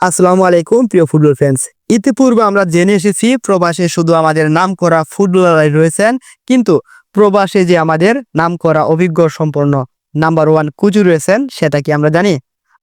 আসসালামু আলাইকুম, প্রিয় ফুটবল ফ্যান্স ইতিপূর্বে আমরা জেনে এসেছি, প্রবাসে শুধু আমাদের নাম করা ফুটবলাররাই রয়েছেন, কিন্তু প্রবাসে যে আমাদের নাম করা অভিজ্ঞ সম্পন্ন নাম্বার ওয়ান কুচু রয়েছেন, সেটা কি আমরা জানি?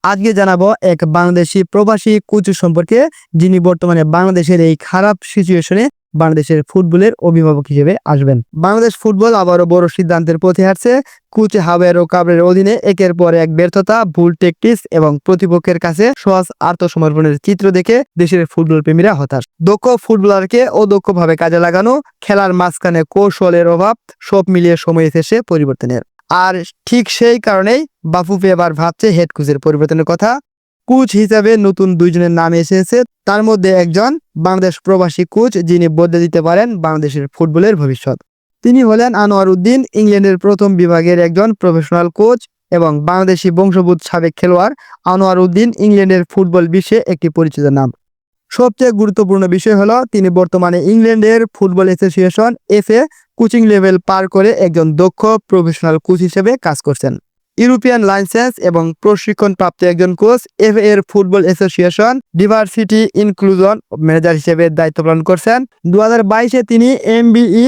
আজকে জানাব এক বাংলাদেশি প্রবাসী কুচু সম্পর্কে, যিনি বর্তমানে বাংলাদেশের এই খারাপ সিচুয়েশনে বাংলাদেশের ফুটবলের অভিভাবক হিসেবে আসবেন। বাংলাদেশ ফুটবল আবারও বড় সিদ্ধান্তের পথে হাঁটছে। কুচ হাবের ও কাবরের অধীনে একের পর এক ব্যর্থতা, ভুল টেকটিক্স এবং প্রতিপক্ষের কাছে সহজ আত্মসমর্পণের চিত্র দেখে দেশের ফুটবল প্রেমীরা হতাশ। দক্ষ ফুটবলারকে অদক্ষভাবে কাজে লাগানো, খেলার মাঝখানে কৌশলের অভাব, সব মিলিয়ে সময় এসেছে পরিবর্তনের। আর ঠিক সেই কারণেই বাফুফে এবার ভাবছে হেড কোচের পরিবর্তনের কথা। কোচ হিসাবে নতুন দুইজনের নাম এসেছে। তার মধ্যে একজন বাংলাদেশ প্রবাসী কোচ যিনি বদলে দিতে পারেন বাংলাদেশের ফুটবলের ভবিষ্যৎ। তিনি হলেন আনোয়ার উদ্দিন, ইংল্যান্ডের প্রথম বিভাগের একজন প্রফেশনাল কোচ এবং বাংলাদেশি বংশোদ্ভূত সাবেক খেলোয়াড় আনোয়ার উদ্দিন, ইংল্যান্ডের ফুটবল বিশ্বে একটি পরিচিত নাম। সবচেয়ে গুরুত্বপূর্ণ বিষয় হলো, তিনি বর্তমানে ইংল্যান্ডের football association F A coaching level পার করে একজন দক্ষ প্রফেশনাল কোচ হিসেবে কাজ করছেন। ইউরোপিয়ান লাইসেন্স এবং প্রশিক্ষণ প্রাপ্ত একজন কোচ এফ এর football association diversity inclusion manager হিসেবে দায়িত্ব পালন করছেন। দু হাজার তিনি এমবিই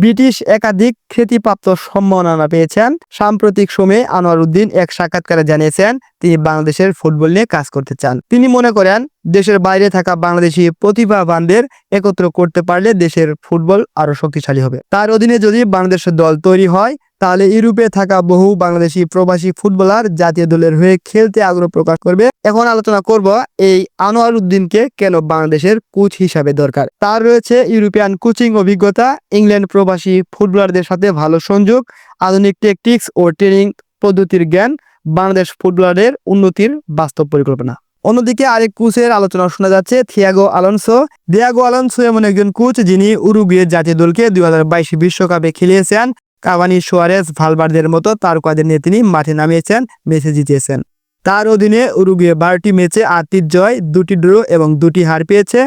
ব্রিটিশ একাধিক খ্যাতিপ্রাপ্ত সম্মাননা পেয়েছেন। সাম্প্রতিক সময়ে আনোয়ার উদ্দিন এক সাক্ষাৎকারে জানিয়েছেন, তিনি বাংলাদেশের ফুটবল নিয়ে কাজ করতে চান। তিনি মনে করেন, দেশের বাইরে থাকা বাংলাদেশি প্রতিভাবানদের একত্র করতে পারলে দেশের ফুটবল আরও শক্তিশালী হবে। তার অধীনে যদি বাংলাদেশের দল তৈরি হয় তাহলে ইউরোপে থাকা বহু বাংলাদেশি প্রবাসী ফুটবলার জাতীয় দলের হয়ে খেলতে আগ্রহ প্রকাশ করবে। এখন আলোচনা করব এই আনোয়ার উদ্দিনকে কেন বাংলাদেশের কোচ হিসাবে দরকার? তার রয়েছে ইউরোপিয়ান কোচিং অভিজ্ঞতা, ইংল্যান্ড প্রবাসী ফুটবলারদের সাথে ভালো সংযোগ, আধুনিক টেকটিক্স ও ট্রেনিং পদ্ধতির জ্ঞান, বাংলাদেশ ফুটবলারের উন্নতির বাস্তব পরিকল্পনা। অন্যদিকে আরেক কোচের আলোচনা শোনা যাচ্ছে থিয়াগো আলনসো। দিয়াগো আলনসো এমন একজন কোচ যিনি উরুগুয়ের জাতীয় দলকে দুই হাজার বিশ্বকাপে খেলিয়েছেন। কাভানি সোয়ারেস ভালবার্দের মতো তারকাদের নিয়ে তিনি মাঠে নামিয়েছেন, মেসে জিতিয়েছেন। তার অধীনে উরুগুয়ে বারোটি ম্যাচে আটটি জয়, দুটি ড্র এবং দুটি হার পেয়েছে।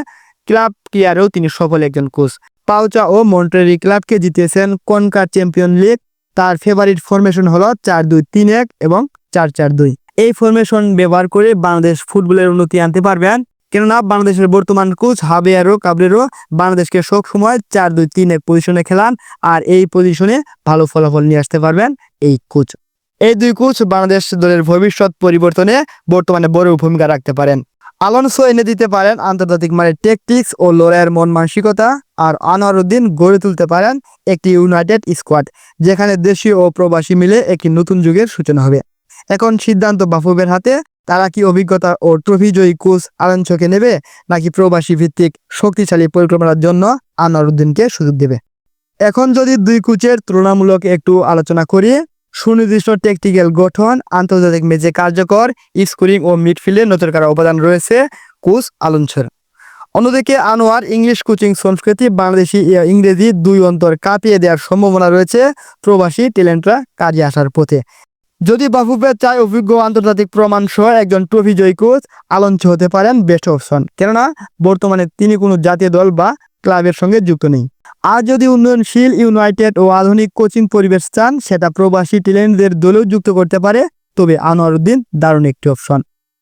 ক্লাব ক্লিয়ারেও তিনি সফল একজন কোচ। পাউচা ও মন্ট্রেরি ক্লাবকে জিতিয়েছেন কনকার চ্যাম্পিয়ন লিগ। তার ফেভারিট ফরমেশন হলো চার দুই তিন এক এবং চার চার দুই। এই ফরমেশন ব্যবহার করে বাংলাদেশ ফুটবলের উন্নতি আনতে পারবেন। কেননা বাংলাদেশের বর্তমান কোচ হাবিয়ারো কাবরেরো বাংলাদেশকে সব সময় চার দুই তিন এক পজিশনে খেলান আর এই পজিশনে ভালো ফলাফল নিয়ে আসতে পারবেন এই কোচ। এই দুই কোচ বাংলাদেশ দলের ভবিষ্যৎ পরিবর্তনে বর্তমানে বড় ভূমিকা রাখতে পারেন। আলোনসো এনে দিতে পারেন আন্তর্জাতিক মানের টেকটিক্স ও লড়াইয়ের মন মানসিকতা আর আনোয়ার উদ্দিন গড়ে তুলতে পারেন একটি ইউনাইটেড স্কোয়াড যেখানে দেশীয় ও প্রবাসী মিলে একটি নতুন যুগের সূচনা হবে। এখন সিদ্ধান্ত বাফুবের হাতে তারা কি অভিজ্ঞতা ও ট্রফি জয়ী কোচ আলোনসোকে নেবে, নাকি প্রবাসী ভিত্তিক শক্তিশালী পরিকল্পনার জন্য আনোয়ার উদ্দিনকে সুযোগ দেবে? এখন যদি দুই কোচের তুলনামূলক একটু আলোচনা করি, সুনির্দিষ্ট টেকটিক্যাল গঠন, আন্তর্জাতিক ম্যাচে কার্যকর স্কোরিং ও মিডফিল্ডে নতুন করা অবদান রয়েছে কোচ আলোনসোর অন্যদিকে আনোয়ার ইংলিশ কোচিং সংস্কৃতি বাংলাদেশি ইংরেজি দুই অন্তর কাঁপিয়ে দেওয়ার সম্ভাবনা রয়েছে প্রবাসী ট্যালেন্টরা কাজে আসার পথে। যদি বাফুফে চায় অভিজ্ঞ আন্তর্জাতিক প্রমাণ সহ একজন ট্রফি জয়ী কোচ আলোঞ্চ হতে পারেন বেস্ট অপশন। কেননা, বর্তমানে তিনি কোনো জাতীয় দল বা ক্লাবের সঙ্গে যুক্ত নেই। আর যদি উন্নয়নশীল ইউনাইটেড ও আধুনিক কোচিং পরিবেশ চান, সেটা প্রবাসী ট্যালেন্টদের দলেও যুক্ত করতে পারে, তবে আনোয়ার উদ্দিন দারুণ একটি অপশন।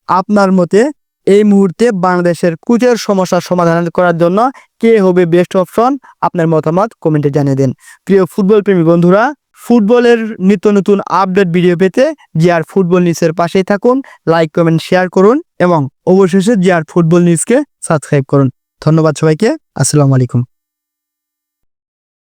আপনার মতে, এই মুহূর্তে বাংলাদেশের কোচের সমস্যার সমাধান করার জন্য কে হবে বেস্ট অপশন? আপনার মতামত কমেন্টে জানিয়ে দিন। প্রিয় ফুটবল প্রেমী বন্ধুরা ফুটবলের নিত্য নতুন আপডেট ভিডিও পেতে জিয়ার ফুটবল নিউজের পাশেই থাকুন, লাইক, কমেন্ট, শেয়ার করুন এবং অবশেষে জিয়ার ফুটবল নিউজকে সাবস্ক্রাইব করুন। ধন্যবাদ সবাইকে, আসসালামু আলাইকুম।